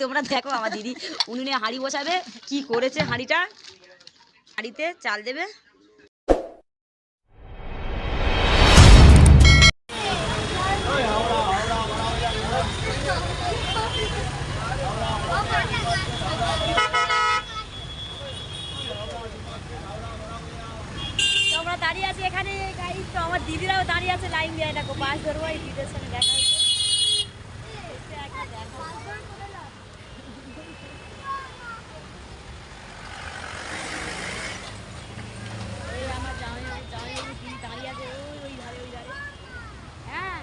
তোমরা দেখো আমার দিদি। উনুনে হাঁড়ি বসাবে। কি করেছে হাঁড়িটা? হাঁড়িতে চাল দেবে। দাঁড়িয়ে আছি এখানে গাইজ তো আমার দিদিরাও দাঁড়িয়ে আছে লাইন দিয়ে। দেখো, বাস ধরবো, এই দিদির সঙ্গে দেখা হচ্ছে এটা একটা দেখা হচ্ছে। এই আমার জামাই জামাই দিদি দাঁড়িয়ে আছে ওই ওই ধারে ওই ধারে হ্যাঁ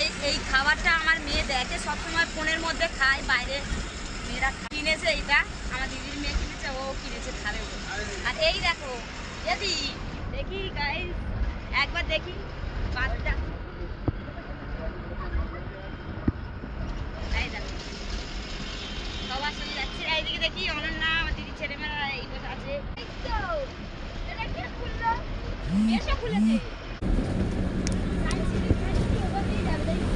এই- এই খাবারটা আমার মেয়ে দেখে সবসময় ফোনের মধ্যে খায়, বাইরে মেয়েরা কিনেছে এইটা আমার দিদির মেয়ে কিনেছে, ও কিনেছে, খাবে আর এই দেখো যদি দেখি গাইস একবার দেখি, বাচ্চা। সবার যাচ্ছে। এইদিকে দেখি, অনন্যা, আমার দিদি ছেলেমেয়েরা এই আছে? এসে খুলেছে সায়েন্স সিটি, সায়েন্স সিটি ওপর দিয়ে যাবে, দেখি।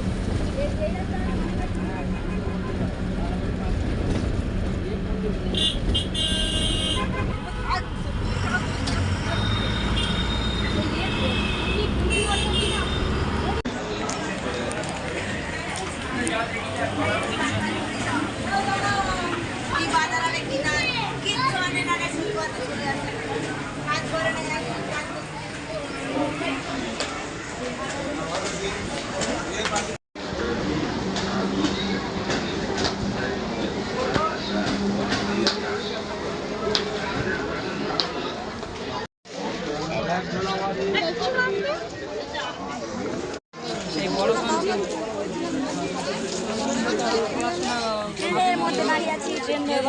এই- এই রাস্তা- ট্রেনের মধ্যে দাঁড়িয়ে আছি ট্রেন ধরবার জন্য কি আন্টিকে গল্প করছিস তোরা এই ট্রেন কর দাঁড়িয়ে কোথায় গেছে টিকিট কাটতে এ কি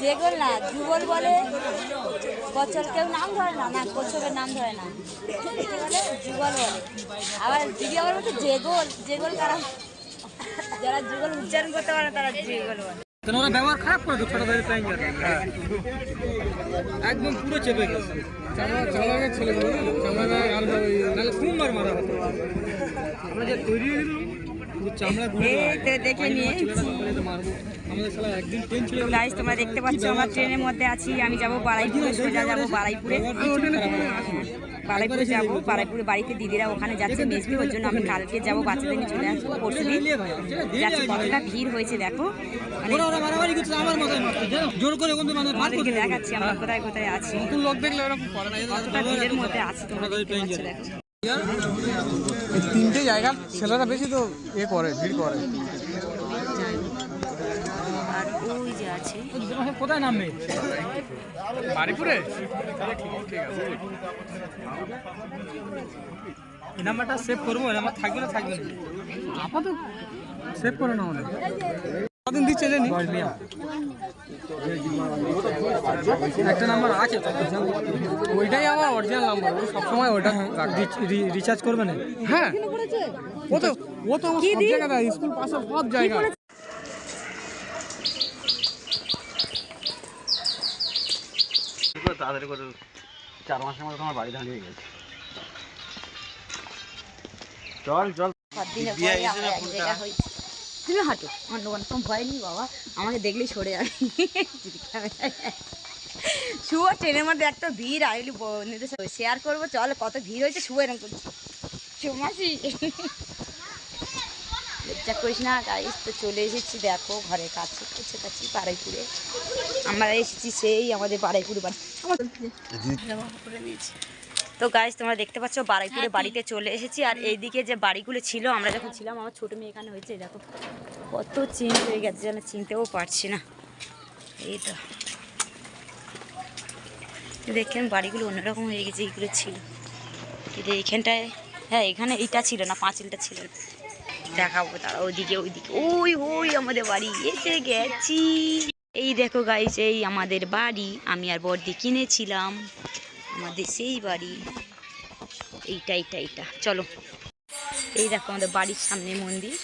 যেগুল না যুগল বলে কচ্ছপ কেউ নাম ধরে না না কচ্ছপের নাম ধরে না। বলে যুগল বলে। আবার দিদি আবার বলছে জেগোল জেগোল কারা? যারা যুগল উচ্চারণ করতে পারে তারা জেগোল বলে। কেন ব্যবহার খারাপ করে তো ছোটদের প্যাঙ্গার একদম পুরো চেপে গেছে। চালানের ছেলেগুলো না? চামড়া আর নাহলে খুব মারা হতো। আমরা যে তৈরি হয়ে চামড়া ঘুরে এই তো দেখে নিয়েছি। মারবো। তো গাইজ তোমরা দেখতে পাচ্ছ আমরা ট্রেনের মধ্যে আছি। আমি যাব বারাইপুরে সোজা যাব বারাইপুরে। বারাইপুরে যাব বারাইপুরে বাড়িতে দিদিরা ওখানে যাচ্ছে মেজবি ওর জন্য। আমি কালকে যাব বাচ্চাদের নিয়ে চলে আসব পরশু দিন যাচ্ছে কতটা ভিড় হয়েছে দেখো। মানে মানে দেখাচ্ছি আমরা কোথায় কোথায় আছি। নতুন লোক দেখলে এরকম কতটা ভিড়ের মধ্যে আছি তোমরা দেখো। তিনটে জায়গা ছেলেরা বেশি তো এ করে ভিড় করে। আর ওই যে আছে। কোথায় নামবে? বাড়িপুরে? এই নাম্বারটা সেভ করব এই নাম্বার থাকবে না থাকবে না। আপাতত সেভ করে নাও না কদিন দিচ্ছে জানি? একটা নাম্বার আছে ওইটাই আমার অরিজিনাল নাম্বার ও সবসময় ওইটা রিচার্জ করবে না। হ্যাঁ ও তো ও তো আমার সব জায়গায় স্কুল পাশে সব জায়গায় করে তাড়াতাড়ি করে চার মাসের মধ্যে তোমার বাড়ি দাঁড়িয়ে গেছে। চল চল। তুমি হাঁটো ভয় নেই বাবা। আমাকে দেখলেই সরে যাবে ট্রেনের মধ্যে একটা ভিড় আইলি শেয়ার করব। চল কত ভিড় হয়েছে শুভ এরকম করছি। চুমাসি লজ্জা করিস না গাইস তো চলে এসেছি। দেখো ঘরের কাছে কাছাকাছি বারাইপুরে আমরা এসেছি সেই আমাদের বারাইপুরে বাড়ি। তো গাইজ তোমরা দেখতে পাচ্ছ বারাইপুরে বাড়িতে চলে এসেছি। আর এইদিকে যে বাড়িগুলো ছিল আমরা যখন ছিলাম আমার ছোটো মেয়ে এখানে হয়েছে দেখো কত চেঞ্জ হয়ে গেছে যেন চিনতেও পারছি না। এই তো। দেখেন বাড়িগুলো অন্যরকম হয়ে গেছে এইগুলো ছিল। কিন্তু এইখানটায় হ্যাঁ এখানে এইটা ছিল না পাঁচিলটা ছিল। না। দেখাবো তারা ওইদিকে ওইদিকে। ওই ওই আমাদের বাড়ি এসে গেছি। এই দেখো গাইস এই আমাদের বাড়ি। আমি আর বর্দি কিনেছিলাম। আমাদের সেই বাড়ি। এইটা এইটা এইটা। চলো। এই দেখো আমাদের বাড়ির সামনে মন্দির।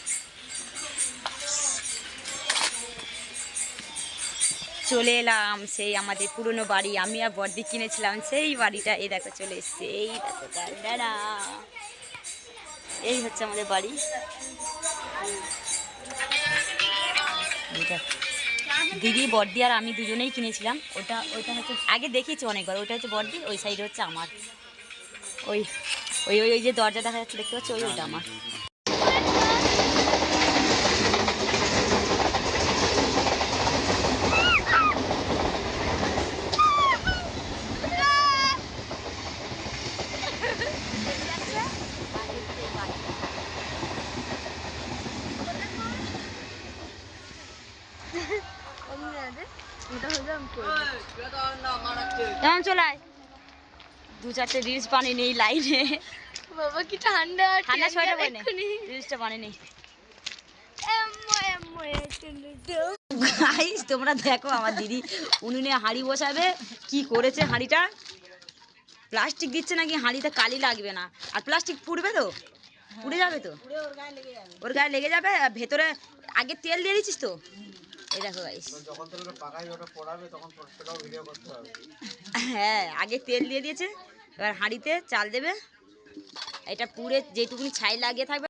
চলে এলাম সেই আমাদের পুরনো বাড়ি। আমি আর বর্দি কিনেছিলাম সেই বাড়িটা। এই দেখো, চলে এসছে। এই দেখো এই হচ্ছে আমাদের বাড়ি। দিদি, বর্দি আর আমি দুজনেই কিনেছিলাম। ওটা ওইটা হচ্ছে, আগে দেখিয়েছি অনেকবার ওইটা হচ্ছে বর্দি, ওই সাইডে হচ্ছে আমার। ওই ওই ওই ওই যে দরজা দেখা যাচ্ছে, দেখতে পাচ্ছি? ওই, ওইটা আমার। কেমন চলে আয়। দু চারটে রিলস বানিয়ে নেই লাইনে বাবা কি ঠান্ডা ঠান্ডা সোয়েটার বানিয়ে রিলসটা বানিয়ে নেই গাইস তোমরা দেখো আমার দিদি উনুনে হাঁড়ি বসাবে কি করেছে হাঁড়িটা? প্লাস্টিক দিচ্ছে নাকি হাঁড়িতে কালি লাগবে না? আর প্লাস্টিক পুড়বে তো? পুড়ে যাবে তো? ওর গায়ে লেগে যাবে। আর ভেতরে আগে তেল দিয়ে দিচ্ছিস তো? এই দেখো গাইস হ্যাঁ আগে তেল দিয়ে দিয়েছে এবার হাঁড়িতে চাল দেবে। এটা পুড়ে যেটুকুনি ছাই লাগিয়ে থাকবে